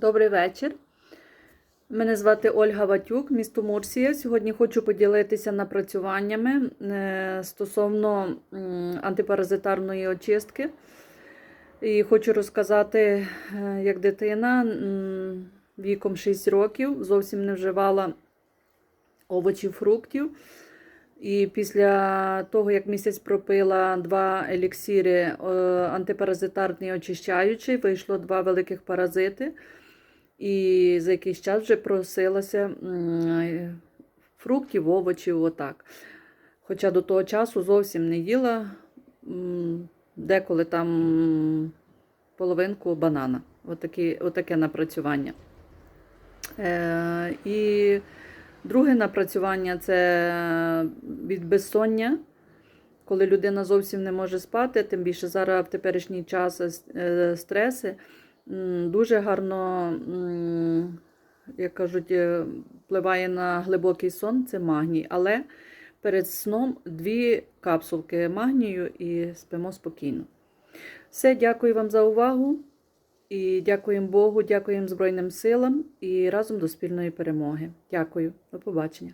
Добрий вечір. Мене звати Ольга Ватюк, місто Мурсія. Сьогодні хочу поділитися напрацюваннями е, стосовно антипаразитарної очистки. І хочу розказати, е, як дитина віком 6 років зовсім не вживала овочів, фруктів. І після того, як місяць пропила два еліксири е, антипаразитарний очищаючий, вийшло два великих паразити. І за якийсь час вже просилася фруктів, овочів, отак. Хоча до того часу зовсім не їла деколи там половинку банана. Отакі, отаке напрацювання. Е, і друге напрацювання це від безсоння. Коли людина зовсім не може спати, тим більше зараз в теперішній час е, стреси, дуже гарно, як кажуть, е, впливає на глибокий сон, це магній. Але перед сном дві капсулки магнію і спимо спокійно. Все, дякую вам за увагу. І дякуємо Богу, дякуємо Збройним силам і разом до спільної перемоги. Дякую, до побачення.